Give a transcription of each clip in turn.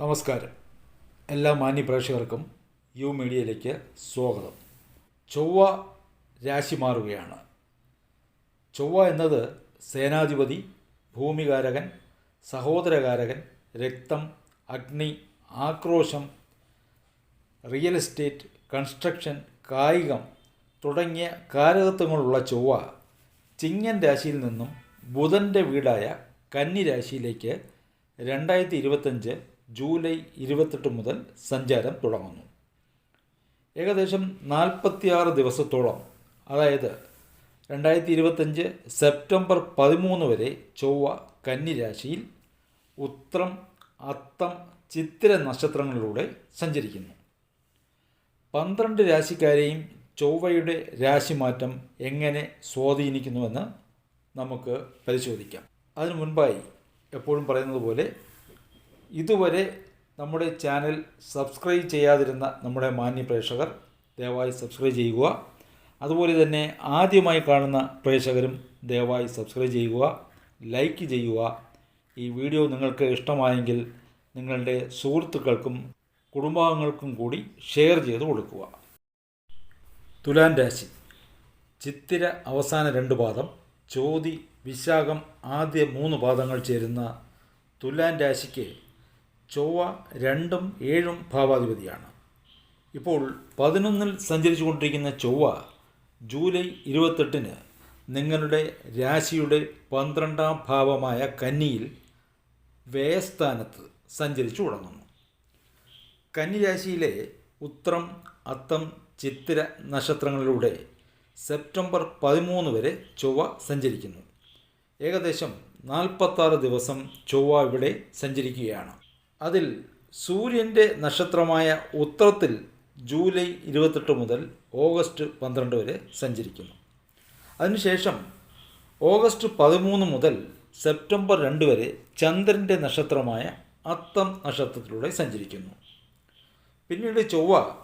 നമസ്കാരം. എല്ലാ മാന്യ പ്രേക്ഷകർക്കും യു മീഡിയയിലേക്ക് സ്വാഗതം. ചൊവ്വ രാശി മാറുകയാണ്. ചൊവ്വ എന്നത് സേനാധിപതി ഭൂമികാരകൻ സഹോദരകാരകൻ രക്തം അഗ്നി ആക്രോശം റിയൽ എസ്റ്റേറ്റ് കൺസ്ട്രക്ഷൻ കായികം തുടങ്ങിയ കാരകത്വങ്ങളുള്ള ചൊവ്വ ചിങ്ങൻ രാശിയിൽ നിന്നും ബുധന്റെ വീടായ കന്നി രാശിയിലേക്ക് രണ്ടായിരത്തി ഇരുപത്തഞ്ച് ജൂലൈ ഇരുപത്തെട്ട് മുതൽ സഞ്ചാരം തുടങ്ങുന്നു. ഏകദേശം നാൽപ്പത്തിയാറ് ദിവസത്തോളം അതായത് രണ്ടായിരത്തി ഇരുപത്തഞ്ച് സെപ്റ്റംബർ പതിമൂന്ന് വരെ ചൊവ്വ കന്നിരാശിയിൽ ഉത്രം അത്തം ചിത്തിര നക്ഷത്രങ്ങളിലൂടെ സഞ്ചരിക്കുന്നു. പന്ത്രണ്ട് രാശിക്കാരെയും ചൊവ്വയുടെ രാശിമാറ്റം എങ്ങനെ സ്വാധീനിക്കുന്നുവെന്ന് നമുക്ക് പരിശോധിക്കാം. അതിനു മുൻപായി എപ്പോഴും പറയുന്നത് പോലെ ഇതുവരെ നമ്മുടെ ചാനൽ സബ്സ്ക്രൈബ് ചെയ്യാതിരുന്ന നമ്മുടെ മാന്യ പ്രേക്ഷകർ ദയവായി സബ്സ്ക്രൈബ് ചെയ്യുക. അതുപോലെ തന്നെ ആദ്യമായി കാണുന്ന പ്രേക്ഷകരും ദയവായി സബ്സ്ക്രൈബ് ചെയ്യുക ലൈക്ക് ചെയ്യുക. ഈ വീഡിയോ നിങ്ങൾക്ക് ഇഷ്ടമായെങ്കിൽ നിങ്ങളുടെ സുഹൃത്തുക്കൾക്കും കുടുംബാംഗങ്ങൾക്കും കൂടി ഷെയർ ചെയ്ത് കൊടുക്കുക. തുലാൻ രാശി. ചിത്തിര അവസാന രണ്ട് പാദം ചോതി വിശാഖം ആദ്യ മൂന്ന് പാദങ്ങൾ ചേരുന്ന തുലാൻ രാശിക്ക് ചൊവ്വ രണ്ടും ഏഴും ഭാവാധിപതിയാണ്. ഇപ്പോൾ പതിനൊന്നിൽ സഞ്ചരിച്ചു കൊണ്ടിരിക്കുന്ന ചൊവ്വ ജൂലൈ ഇരുപത്തെട്ടിന് നിങ്ങളുടെ രാശിയുടെ പന്ത്രണ്ടാം ഭാവമായ കന്നിയിൽ വ്യയസ്ഥാനത്ത് സഞ്ചരിച്ചു തുടങ്ങുന്നു. കന്നിരാശിയിലെ ഉത്രം അത്തം ചിത്തിര നക്ഷത്രങ്ങളിലൂടെ സെപ്റ്റംബർ പതിമൂന്ന് വരെ ചൊവ്വ സഞ്ചരിക്കുന്നു. ഏകദേശം നാൽപ്പത്താറ് ദിവസം ചൊവ്വ ഇവിടെ സഞ്ചരിക്കുകയാണ്. അതിൽ സൂര്യന്റെ നക്ഷത്രമായ ഉത്രത്തിൽ ജൂലൈ ഇരുപത്തെട്ട് മുതൽ ഓഗസ്റ്റ് പന്ത്രണ്ട് വരെ സഞ്ചരിക്കുന്നു. അതിനുശേഷം ഓഗസ്റ്റ് പതിമൂന്ന് മുതൽ സെപ്റ്റംബർ രണ്ട് വരെ ചന്ദ്രന്റെ നക്ഷത്രമായ അത്തം നക്ഷത്രത്തിലൂടെ സഞ്ചരിക്കുന്നു. പിന്നീട് ചൊവ്വ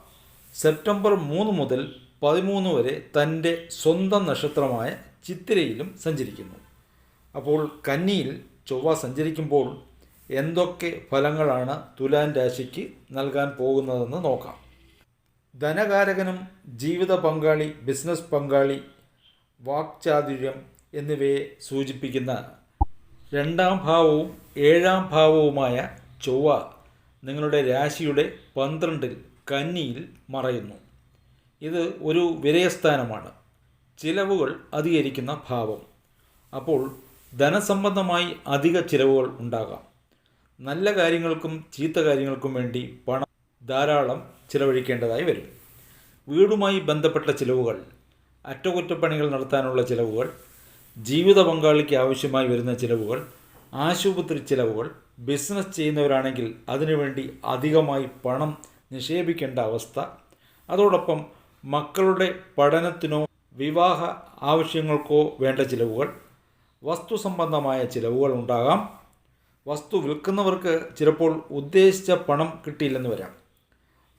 സെപ്റ്റംബർ മൂന്ന് മുതൽ പതിമൂന്ന് വരെ തന്റെ സ്വന്തം നക്ഷത്രമായ ചിത്തിരയിലും സഞ്ചരിക്കുന്നു. അപ്പോൾ കന്നിയിൽ ചൊവ്വ സഞ്ചരിക്കുമ്പോൾ എന്തൊക്കെ ഫലങ്ങളാണ് തുലാൻ രാശിക്ക് നൽകാൻ പോകുന്നതെന്ന് നോക്കാം. ധനകാരകനും ജീവിത പങ്കാളി ബിസിനസ് പങ്കാളി വാക്ചാതുര്യം എന്നിവയെ സൂചിപ്പിക്കുന്ന രണ്ടാം ഭാവവും ഏഴാം ഭാവവുമായ ചൊവ്വ നിങ്ങളുടെ രാശിയുടെ പന്ത്രണ്ടിൽ കന്നിയിൽ മറയുന്നു. ഇത് ഒരു വിരയസ്ഥാനമാണ്. ചിലവുകൾ അധികരിക്കുന്ന ഭാവം. അപ്പോൾ ധനസംബന്ധമായി അധിക ചിലവുകൾ ഉണ്ടാകാം. നല്ല കാര്യങ്ങൾക്കും ചീത്ത കാര്യങ്ങൾക്കും വേണ്ടി പണം ധാരാളം ചിലവഴിക്കേണ്ടതായി വരും. വീടുമായി ബന്ധപ്പെട്ട ചിലവുകൾ അറ്റകുറ്റപ്പണികൾ നടത്താനുള്ള ചിലവുകൾ ജീവിത പങ്കാളിക്ക് ആവശ്യമായി വരുന്ന ചിലവുകൾ ആശുപത്രി ചിലവുകൾ ബിസിനസ് ചെയ്യുന്നവരാണെങ്കിൽ അതിനുവേണ്ടി അധികമായി പണം നിക്ഷേപിക്കേണ്ട അവസ്ഥ. അതോടൊപ്പം മക്കളുടെ പഠനത്തിനോ വിവാഹ ആവശ്യങ്ങൾക്കോ വേണ്ട ചിലവുകൾ വസ്തു സംബന്ധമായ ചിലവുകൾ ഉണ്ടാകാം. വസ്തു വിൽക്കുന്നവർക്ക് ചിലപ്പോൾ ഉദ്ദേശിച്ച പണം കിട്ടിയില്ലെന്ന് വരാം.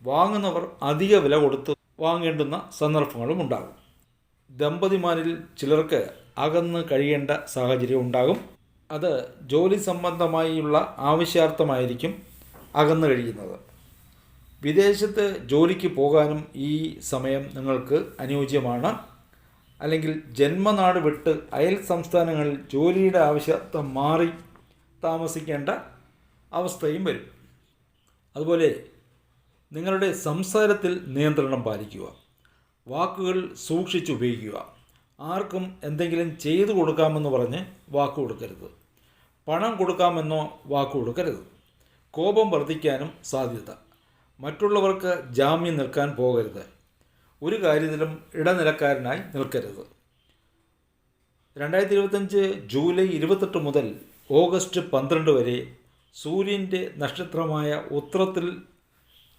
വാങ്ങുന്നവർ അധിക വില കൊടുത്ത് വാങ്ങേണ്ടുന്ന സന്ദർഭങ്ങളും ഉണ്ടാകും. ദമ്പതിമാരിൽ ചിലർക്ക് അകന്ന് കഴിയേണ്ട സാഹചര്യം ഉണ്ടാകും. അത് ജോലി സംബന്ധമായുള്ള ആവശ്യാർത്ഥമായിരിക്കും അകന്നു കഴിയുന്നത്. വിദേശത്ത് ജോലിക്ക് പോകാനും ഈ സമയം നിങ്ങൾക്ക് അനുയോജ്യമാണ്. അല്ലെങ്കിൽ ജന്മനാട് വിട്ട് അയൽ സംസ്ഥാനങ്ങളിൽ ജോലിയുടെ ആവശ്യാർത്ഥം മാറി താമസിക്കേണ്ട അവസ്ഥയും വരും. അതുപോലെ നിങ്ങളുടെ സംസാരത്തിൽ നിയന്ത്രണം പാലിക്കുക. വാക്കുകൾ സൂക്ഷിച്ചുപയോഗിക്കുക ആർക്കും എന്തെങ്കിലും ചെയ്തു കൊടുക്കാമെന്ന് പറഞ്ഞ് വാക്ക് കൊടുക്കരുത്. പണം കൊടുക്കാമെന്നോ വാക്ക് കൊടുക്കരുത്. കോപം വർദ്ധിക്കാനും സാധ്യത. മറ്റുള്ളവർക്ക് ജാമ്യം നിൽക്കാൻ പോകരുത്. ഒരു കാര്യത്തിലും ഇടനിലക്കാരനായി നിൽക്കരുത്. രണ്ടായിരത്തി ഇരുപത്തഞ്ച് ജൂലൈ ഇരുപത്തെട്ട് മുതൽ ഓഗസ്റ്റ് പന്ത്രണ്ട് വരെ സൂര്യന്റെ നക്ഷത്രമായ ഉത്രത്തിൽ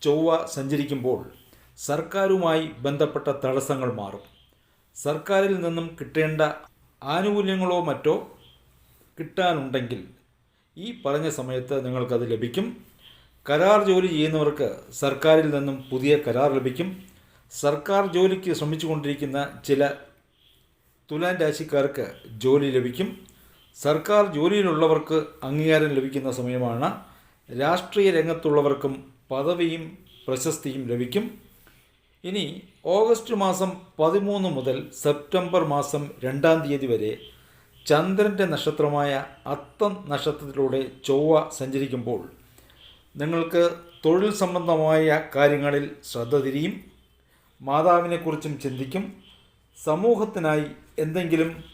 ചൊവ്വ സഞ്ചരിക്കുമ്പോൾ സർക്കാരുമായി ബന്ധപ്പെട്ട തടസ്സങ്ങൾ മാറും. സർക്കാരിൽ നിന്നും കിട്ടേണ്ട ആനുകൂല്യങ്ങളോ മറ്റോ കിട്ടാനുണ്ടെങ്കിൽ ഈ പറഞ്ഞ സമയത്ത് നിങ്ങൾക്കത് ലഭിക്കും. കരാർ ജോലി ചെയ്യുന്നവർക്ക് സർക്കാരിൽ നിന്നും പുതിയ കരാർ ലഭിക്കും. സർക്കാർ ജോലിക്ക് ശ്രമിച്ചുകൊണ്ടിരിക്കുന്ന ചില തുലാൻ രാശിക്കാർക്ക് ജോലി ലഭിക്കും. സർക്കാർ ജോലിയിലുള്ളവർക്ക് അംഗീകാരം ലഭിക്കുന്ന സമയമാണ് രാഷ്ട്രീയ രംഗത്തുള്ളവർക്കും പദവിയും പ്രശസ്തിയും ലഭിക്കും. ഇനി ഓഗസ്റ്റ് മാസം പതിമൂന്ന് മുതൽ സെപ്റ്റംബർ മാസം രണ്ടാം തീയതി വരെ ചന്ദ്രന്റെ നക്ഷത്രമായ അത്തം നക്ഷത്രത്തിലൂടെ ചൊവ്വ സഞ്ചരിക്കുമ്പോൾ നിങ്ങൾക്ക് തൊഴിൽ സംബന്ധമായ കാര്യങ്ങളിൽ ശ്രദ്ധ തിരിയും. മാതാവിനെക്കുറിച്ചും ചിന്തിക്കും. സമൂഹത്തിനായി എന്തെങ്കിലും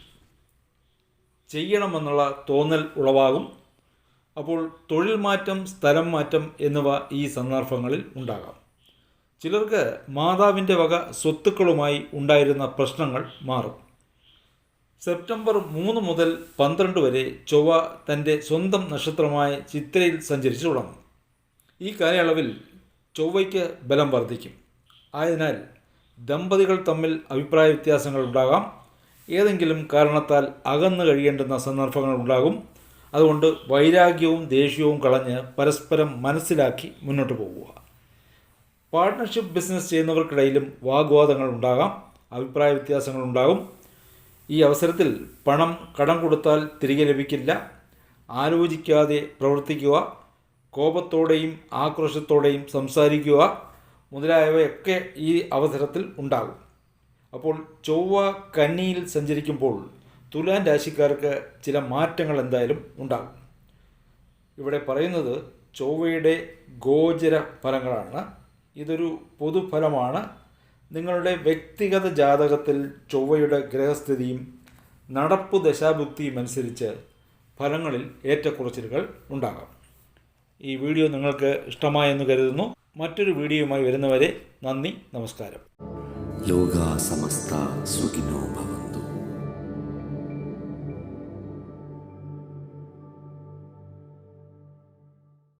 ചെയ്യണമെന്നുള്ള തോന്നൽ ഉളവാകും. അപ്പോൾ തൊഴിൽ മാറ്റം സ്ഥലം മാറ്റം എന്നിവ ഈ സന്ദർഭങ്ങളിൽ ഉണ്ടാകാം. ചിലർക്ക് മാതാവിന്റെ വക സ്വത്തുക്കളുമായി ഉണ്ടായിരുന്ന പ്രശ്നങ്ങൾ മാറും. സെപ്റ്റംബർ മൂന്ന് മുതൽ പന്ത്രണ്ട് വരെ ചൊവ്വ തന്റെ സ്വന്തം നക്ഷത്രമായ ചിത്രയിൽ സഞ്ചരിച്ചു തുടങ്ങും. ഈ കാലയളവിൽ ചൊവ്വയ്ക്ക് ബലം വർദ്ധിക്കും. ആയതിനാൽ ദമ്പതികൾ തമ്മിൽ അഭിപ്രായ വ്യത്യാസങ്ങൾ ഉണ്ടാകാം. ഏതെങ്കിലും കാരണത്താൽ അകന്നു കഴിയേണ്ടുന്ന സന്ദർഭങ്ങൾ ഉണ്ടാകും. അതുകൊണ്ട് വൈരാഗ്യവും ദേഷ്യവും കളഞ്ഞ് പരസ്പരം മനസ്സിലാക്കി മുന്നോട്ട് പോകുക പാർട്ട്ണർഷിപ്പ് ബിസിനസ് ചെയ്യുന്നവർക്കിടയിലും വാഗ്വാദങ്ങൾ ഉണ്ടാകാം. അഭിപ്രായ വ്യത്യാസങ്ങൾ ഉണ്ടാകും. ഈ അവസരത്തിൽ പണം കടം കൊടുത്താൽ തിരികെ ലഭിക്കില്ല. ആലോചിക്കാതെ പ്രവർത്തിക്കുക. കോപത്തോടെയും ആക്രോശത്തോടെയും സംസാരിക്കുക. മുതലായവയൊക്കെ ഈ അവസരത്തിൽ ഉണ്ടാകും. അപ്പോൾ ചൊവ്വ കന്നിയിൽ സഞ്ചരിക്കുമ്പോൾ തുലാൻ രാശിക്കാർക്ക് ചില മാറ്റങ്ങൾ എന്തായാലും ഉണ്ടാകും. ഇവിടെ പറയുന്നത് ചൊവ്വയുടെ ഗോചര ഫലങ്ങളാണ്. ഇതൊരു പൊതുഫലമാണ്. നിങ്ങളുടെ വ്യക്തിഗത ജാതകത്തിൽ ചൊവ്വയുടെ ഗ്രഹസ്ഥിതിയും നടപ്പ് ദശാബുക്തിയും അനുസരിച്ച് ഫലങ്ങളിൽ ഏറ്റക്കുറച്ചിലുകൾ ഉണ്ടാകാം. ഈ വീഡിയോ നിങ്ങൾക്ക് ഇഷ്ടമായെന്ന് കരുതുന്നു. മറ്റൊരു വീഡിയോയുമായി വരുന്നവരെ നന്ദി നമസ്കാരം. ヨガサマスタ・スギノーマ